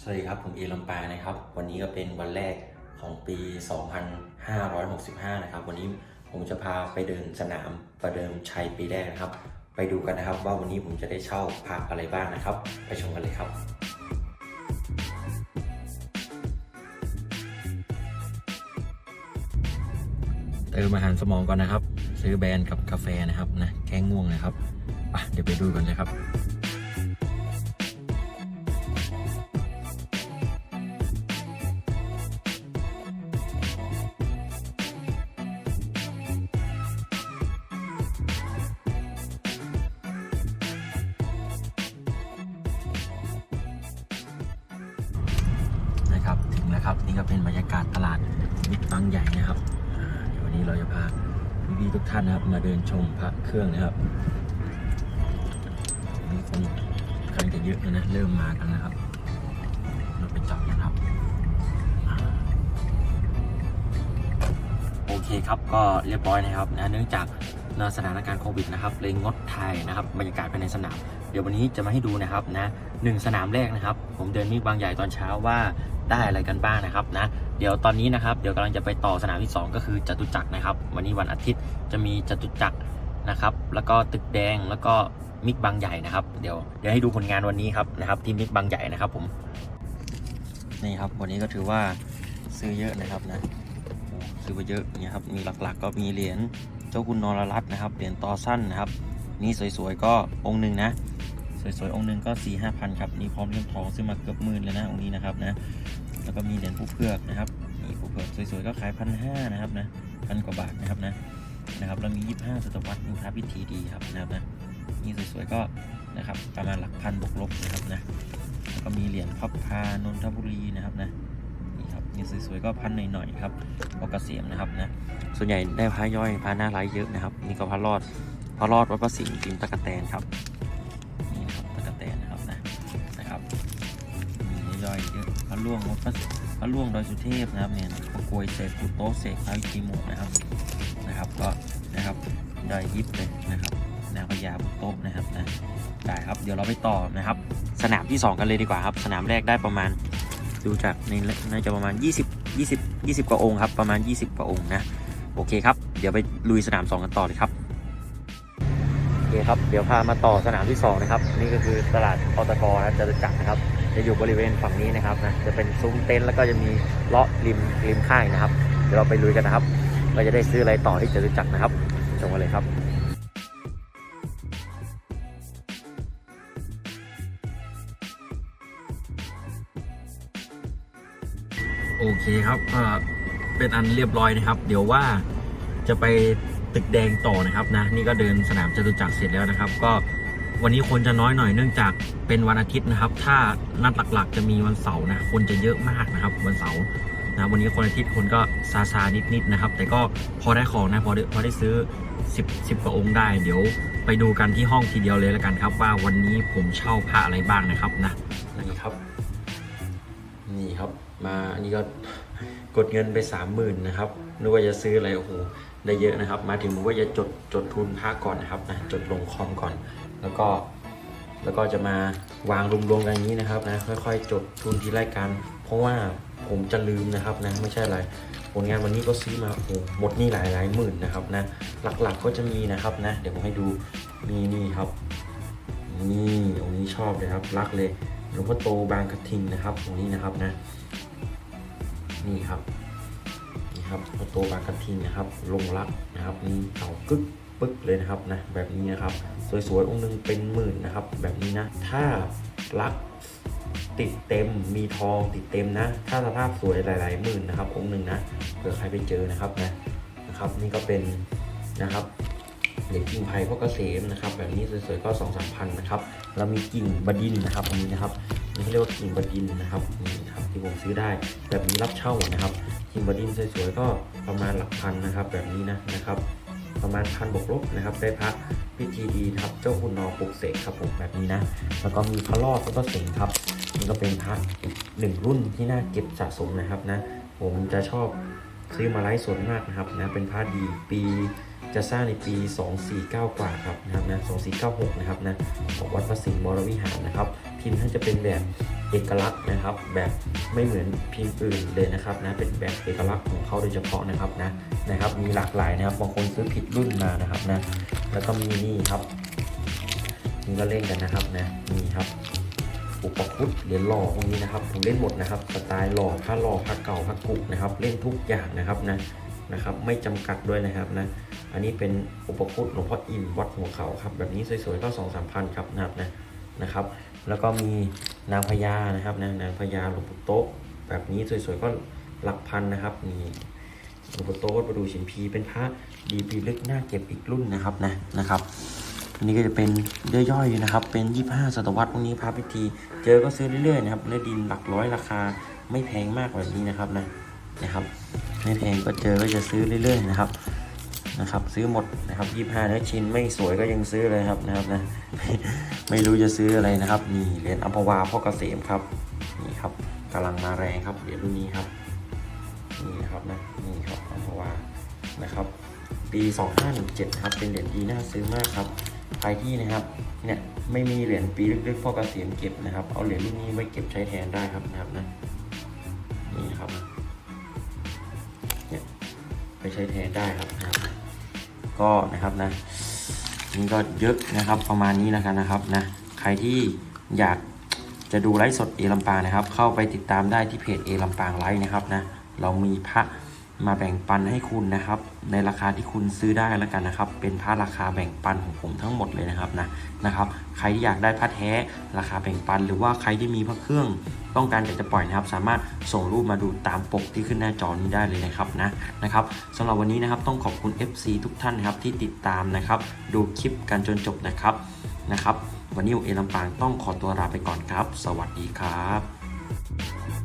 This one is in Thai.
สวัสดีครับ ผมเอลำปานะครับ วันนี้ก็เป็นวันแรกของปี 2565 นะครับ วันนี้ผมจะพาไปเดินสนามประเดิมชัยปีแรกนะครับ ไปดูกันนะครับว่าวันนี้ผมจะได้เช่าพักอะไรบ้างนะครับ ไปชมกันเลยครับเติมอาหารสมองก่อนนะครับ ซื้อแบรนด์กับกาแฟนะครับนะแก้ง่วงนะครับเดี๋ยวไปดูกันเลยครับ นะครับ นี่ก็เป็นบรรยากาศตลาดมิตรบางใหญ่นะครับเดี๋ยววันนี้เราจะพาพี่ๆทุกท่านนะครับ มาเดินชมพระเครื่องนะครับนี่คนกำลังจะเยอะเลยนะเริ่มมากันนะครับ เราไปจับนะครับ โอเคครับก็เรียบร้อยนะครับนะเนื่องจากในสถานการณ์โควิดนะครับเลยงดถ่ายนะครับบรรยากาศภายในสนาม เดี๋ยววันนี้จะมาให้ดูนะครับนะหนึ่งสนามแรกนะครับ ผมเดินมิตรบางใหญ่ตอนเช้าว่า ได้อะไรกันบ้างนะครับนะเดี๋ยวตอนนี้นะครับเดี๋ยวกำลังจะไปต่อสนามที่ 2 ก็คือจตุจักรนะครับ วันนี้วันอาทิตย์จะมีจตุจักรนะครับ แล้วก็ตึกแดงแล้วก็มิกบางใหญ่นะครับ เดี๋ยวเดี๋ยวให้ดูผลงานวันนี้ครับนะครับ ที่มิกบางใหญ่นะครับผมนี่ครับวันนี้ก็ถือว่าซื้อเยอะนะครับนะซื้อไปเยอะเนี่ยครับมีหลักๆ ก็มีเหรียญเจ้าคุณนรรัตน์นะครับเหรียญต่อสั้นนะครับ นี่สวยๆก็องค์หนึ่งนะ สวยๆองค์หนึ่งก็4ี่ห้าพันครับนี่พร้อมเลี่ยมทองซื้อมาเกือบหมื่นเลยนะองค์นี้นะครับนะแล้วก็มีเหรียญผู้เพือกนะครับนี่ผู้เพือกสวยๆก็ขายพันห้านะครับนะพันกว่าบาทนะครับนะนะครับแล้วมี 25ศตวรรษมีพระพิธีดีครับนะครับนะนี่สวยๆก็นะครับประมาณหลักพันบวกลบนะครับนะแล้วก็มีเหรียญพับพานนทบุรีนะครับนะนี่ครับนี่สวยๆก็พันหน่อยๆครับปกเกษมนะครับนะส่วนใหญ่ได้พระย่อยพระหน้าไร้เยอะนะครับ นี่ก็พระรอดพระรอดวัดพระสิงห์พิมพ์ตะกะแตนครับ ระล่วงพระพระล่วงดอยสุเทพนะครับเนี่ยพระกวยเสกปุโตะเสกพระวิธีหมนะครับนะครับก็นะครับดอยยิบเลยนะครับนางพญาปุโตะนะครับนะได้ครับเดี๋ยวเราไปต่อนะครับ สนามที่ 2 กันเลยดีกว่าครับ สนามแรกได้ประมาณดูจากในน่าจะประมาณ 20 20 20 กว่าองค์ครับประมาณ 20 กว่าองค์นะโอเคครับ เดี๋ยวไปลุยสนาม 2 กันต่อเลยครับโอเคครับ เดี๋ยวพามาต่อสนามที่ 2 นะครับ นี่ก็คือตลาดอตกนะจตุจักนะครับ จะอยู่บริเวณฝั่งนี้นะครับนะจะเป็นซุ้มเต็นท์แล้วก็จะมีเลาะริมริมค่ายนะครับ เดี๋ยวเราไปลุยกันนะครับ เราจะได้ซื้ออะไรต่อที่จตุจักรนะครับชมกันเลยครับโอเคครับก็เป็นอันเรียบร้อยนะครับ เดี๋ยวว่าจะไปตึกแดงต่อนะครับนะนี่ก็เดินสนามจตุจักรเสร็จแล้วนะครับ ก็ วันนี้คนจะน้อยหน่อยเนื่องจากเป็นวันอาทิตย์นะครับ ถ้านัดหลักๆ จะมีวันเสาร์นะ คนจะเยอะมากนะครับ วันเสาร์นะวันนี้คนอาทิตย์คนก็ซาซานิดๆนะครับ แต่ก็พอได้ของนะพอได้พอได้ซื้อ 10 10กว่าองค์ได้ เดี๋ยวไปดูกันที่ห้องทีเดียวเลยแล้วกันครับ ว่าวันนี้ผมเช่าพระอะไรบ้างนะครับนะนี่ครับ นี่ครับ มาอันนี้ก็กดเงินไปสามหมื่นนะครับนึกว่าจะซื้ออะไรโอ้โหได้เยอะนะครับ มาถึงผมก็จะจดจดทุนพักก่อนนะครับนะจดลงคอมก่อน แล้วก็แล้วก็จะมาวางรวมๆกันอย่างนี้นะครับนะค่อยๆ จดทุนทีรายการ เพราะว่าผมจะลืมนะครับนะไม่ใช่อะไรผลงานวันนี้ก็ซื้อมาโอ้โหหมดนี่หลายหลายหมื่นนะครับนะหลักๆก็จะมีนะครับนะ เดี๋ยวผมให้ดูนี่นี่ครับนี่องค์นี้ชอบเลยครับรักเลยหลวงพ่อโตบางกระทิงนะครับองค์นี้นะครับนะ นี่ครับนี่ครับพ่อโตบางกระทิงนะครับลงรักนะครับมีเต่ากึก ปึ๊กเลยนะครับนะแบบนี้นะครับ สวยๆองค์หนึงเป็นหมื่นนะครับ แบบนี้นะ ถ้ารักติดเต็มมีทองติดเต็มนะ ถ้าสภาพสวยหลายๆหมื่นนะครับ องค์หนึ่งนะเผื่อใครไปเจอนะครับนะนะครับ นี่ก็เป็นนะครับเหรียญกิ่งไผ่พ่อเกษมนะครับ แบบนี้สวยๆก็สองสามพันนะครับแล้วมีกิ่งบดินนะครับอันนี้นะครับนี่เขาเรียกว่ากิ่งบดินนะครับนี่นะครับที่ผมซื้อได้แบบนี้รับเช่านะครับกิ่งบดินสวยๆก็ประมาณหลักพันนะครับ แบบนี้นะนะครับ ประมาณพันบวกลบนะครับ ได้พระพิธีดีครับ เจ้าคุณนอปลุกเสกครับผมแบบนี้นะ แล้วก็มีพระรอดแล้วก็เสงครับนี่ก็เป็นพระอีกหนึ่งรุ่นที่น่าเก็บสะสมนะครับนะ ผมจะชอบซื้อมาไลฟ์สดมากนะครับนะ เป็นพระดีปี จะสร้างในปี 249 กว่าครับนะครับนะ2496 นะครับนะของวัดพระสิงห์วรวิหารนะครับ พิมพ์ท่านจะเป็นแบบเอกลักษณ์นะครับ แบบไม่เหมือนพิมพ์อื่นเลยนะครับนะเป็นแบบเอกลักษณ์ของเขาโดยเฉพาะนะครับนะนะครับ มีหลากหลายนะครับบางคนซื้อผิดรุ่นมานะครับนะแล้วก็มีนี่ครับนี่ก็เล่นกันนะครับนะนี่ครับอุปคุตเหรียญหล่อพวกนี้นะครับผมเล่นหมดนะครับสไตล์หล่อผ้าหล่อผ้าเก่าผ้ากุนะครับ เล่นทุกอย่างนะครับนะนะครับ ไม่จำกัดด้วยนะครับนะ อันนี้เป็นอุปคุตหลวงพ่ออิ่มวัดหัวเขาครับ แบบนี้สวยๆก็สองสามพันครับนะครับนะนะครับ แล้วก็มีนางพญานะครับนะนางพญาหลวงปู่โต๊ะแบบนี้สวยๆก็หลักพันนะครับนี่หลวงปู่โต๊ะวัดประดูชินพีเป็นพระดีปีลึกหน่าเก็บอีกรุ่นนะครับนะนะครับอันนี้ก็จะเป็นย่อยๆนะครับ เป็น 25 ศตวรรษพวกนี้พระพิธี เจอก็ซื้อเรื่อยๆนะครับเนื้อดินหลักร้อยราคาไม่แพงมากแบบนี้นะครับนะนะครับ ไม่แพงก็เจอก็จะซื้อเรื่อยๆนะครับ นะครับซื้อหมดนะครับ25เนื้อชิ้นไม่สวยก็ยังซื้อเลยครับนะครับนะไม่รู้จะซื้ออะไรนะครับนี่เหรียญอัมพวาพ่อเกษมครับนี่ครับกำลังมาแรงครับเหรียญรุ่นนี้ครับนี่นะครับนะนี่ครับอัมพวานะครับปี2517นะครับเป็นเหรียญดีน่าซื้อมากครับใครที่นะครับเนี่ยไม่มีเหรียญปีลึกๆพ่อเกษียณเก็บนะครับเอาเหรียญรุ่นนี้ไว้เก็บใช้แทนได้ครับนะครับนะนี่ครับเนี่ยไปใช้แทนได้ครับนะครับ ก็นะครับนะนี่ก็เยอะนะครับประมาณนี้แล้วกันนะครับนะใครที่อยากจะดูไลฟ์สดเอลำปางนะครับ เข้าไปติดตามได้ที่เพจเอลำปางไลฟ์นะครับนะเรามีพระ มาแบ่งปันให้คุณนะครับ ในราคาที่คุณซื้อได้แล้วกันนะครับ เป็นพระราคาแบ่งปันของผมทั้งหมดเลยนะครับนะนะครับ ใครที่อยากได้พระแท้ราคาแบ่งปัน หรือว่าใครที่มีพระเครื่องต้องการอยากจะปล่อยนะครับ สามารถส่งรูปมาดูตามปกที่ขึ้นหน้าจอนี้ได้เลยนะครับนะนะครับสำหรับวันนี้นะครับต้องขอบคุณ FC ทุกท่านนะครับที่ติดตามนะครับ ดูคลิปกันจนจบนะครับนะครับ วันนี้เอลำปางต้องขอตัวลาไปก่อนครับ สวัสดีครับ